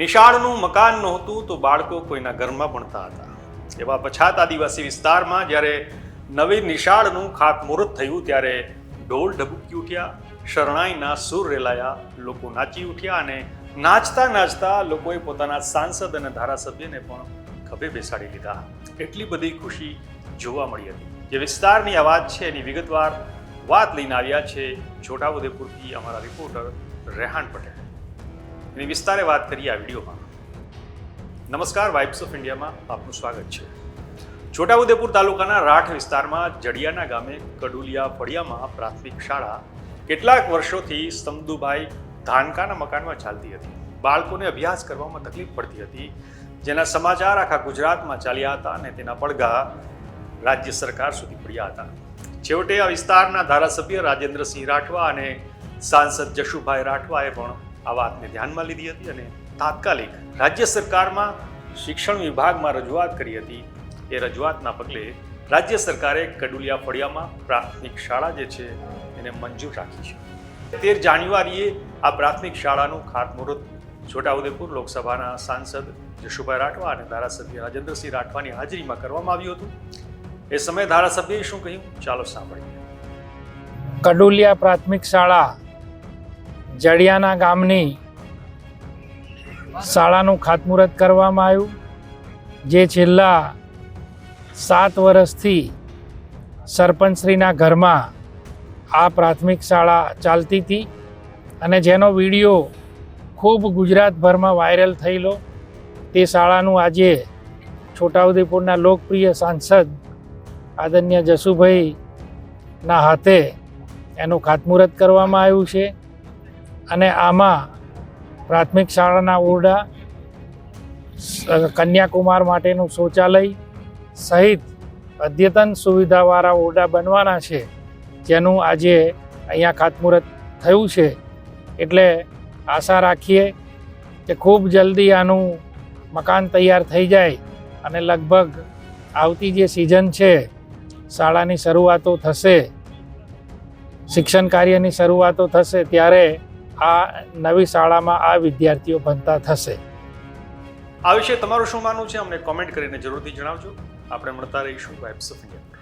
નિશાળનું મકાન નહોતું તો બાળકો કોઈના ઘરમાં ભણતા હતા. એવા પછાત આદિવાસી વિસ્તારમાં જ્યારે નવી નિશાળનું ખાતમુહૂર્ત થયું ત્યારે ઢોલ ઢબુકી ઉઠ્યા, શરણાઈના સૂર રેલાયા, લોકો નાચી ઉઠ્યા અને નાચતા નાચતા લોકોએ પોતાના સાંસદ અને ધારાસભ્યને પણ ખભે બેસાડી લીધા. એટલી બધી ખુશી જોવા મળી હતી. જે વિસ્તારની આ વાત છે એની વિગતવાર વાત લઈને આવ્યા છે છોટાઉદેપુરથી અમારા રિપોર્ટર રેહાન પટેલ. એની વિસ્તારે વાત કરીએ આ વિડીયોમાં. નમસ્કાર વાઇબ્સ ઓફ ઇન્ડિયામાં આપનું સ્વાગત છે. છોટાઉદેપુર તાલુકાના રાઠ વિસ્તારમાં જડિયાના ગામે કડુલિયા ફળિયામાં પ્રાથમિક શાળા કેટલાક વર્ષોથી સમદુભાઈ ધાનકાના મકાનમાં ચાલતી હતી. બાળકોને અભ્યાસ કરવામાં તકલીફ પડતી હતી. જેના સમાચાર આખા ગુજરાતમાં ચાલ્યા હતા અને તેના પડઘા રાજ્ય સરકાર સુધી પડ્યા હતા. છેવટે આ વિસ્તારના ધારાસભ્ય રાજેન્દ્રસિંહ રાઠવા અને સાંસદ જશુભાઈ રાઠવાએ પણ આ વાતને ધ્યાનમાં લીધી હતી અને તાત્કાલિક રાજ્ય સરકારમાં શિક્ષણ વિભાગમાં રજૂઆત કરી હતી. એ રજૂઆતના પગલે રાજ્ય સરકારે કડુલિયા ફળિયામાં પ્રાથમિક શાળા જે છે એને મંજૂર રાખી છે. તેર જાન્યુઆરીએ આ પ્રાથમિક શાળાનું ખાતમુહૂર્ત છોટાઉદેપુર લોકસભાના સાંસદ જશુભાઈ રાઠવા અને ધારાસભ્ય રાજેન્દ્રસિંહ રાઠવાની હાજરીમાં કરવામાં આવ્યું હતું. એ સમયે ધારાસભ્યએ શું કહ્યું? ચાલો સાંભળીએ. કડુલિયા પ્રાથમિક શાળા જડિયાના ગામની શાળાનું ખાતમુહૂર્ત કરવામાં આવ્યું, જે છેલ્લા સાત વર્ષથી સરપંચશ્રીના ઘરમાં આ પ્રાથમિક શાળા ચાલતી હતી અને જેનો વીડિયો ખૂબ ગુજરાતભરમાં વાયરલ થયેલો, તે શાળાનું આજે છોટાઉદેપુરના લોકપ્રિય સાંસદ આદરણીય જસુભાઈના હાથે એનું ખાતમુહૂર્ત કરવામાં આવ્યું છે. અને આમાં પ્રાથમિક શાળાના ઓરડા કન્યાકુમાર માટેનું શૌચાલય સહિત અદ્યતન સુવિધાવાળા ઓરડા બનવાના છે, જેનું આજે અહીંયા ખાતમુહૂર્ત થયું છે. એટલે આશા રાખીએ કે ખૂબ જલ્દી આનું મકાન તૈયાર થઈ જાય અને લગભગ આવતી જે સિઝન છે, શાળાની શરૂઆતો થશે, શિક્ષણ કાર્યની શરૂઆતો થશે ત્યારે આ નવી શાળામાં આ વિદ્યાર્થીઓ ભણતા થશે. આ વિશે તમારું શું માનવું છે? અમને કોમેન્ટ કરીને જરૂરથી જણાવજો. આપણે મળતા રહીશું વાઇબ્સ ઓફ ઇન્ડિયા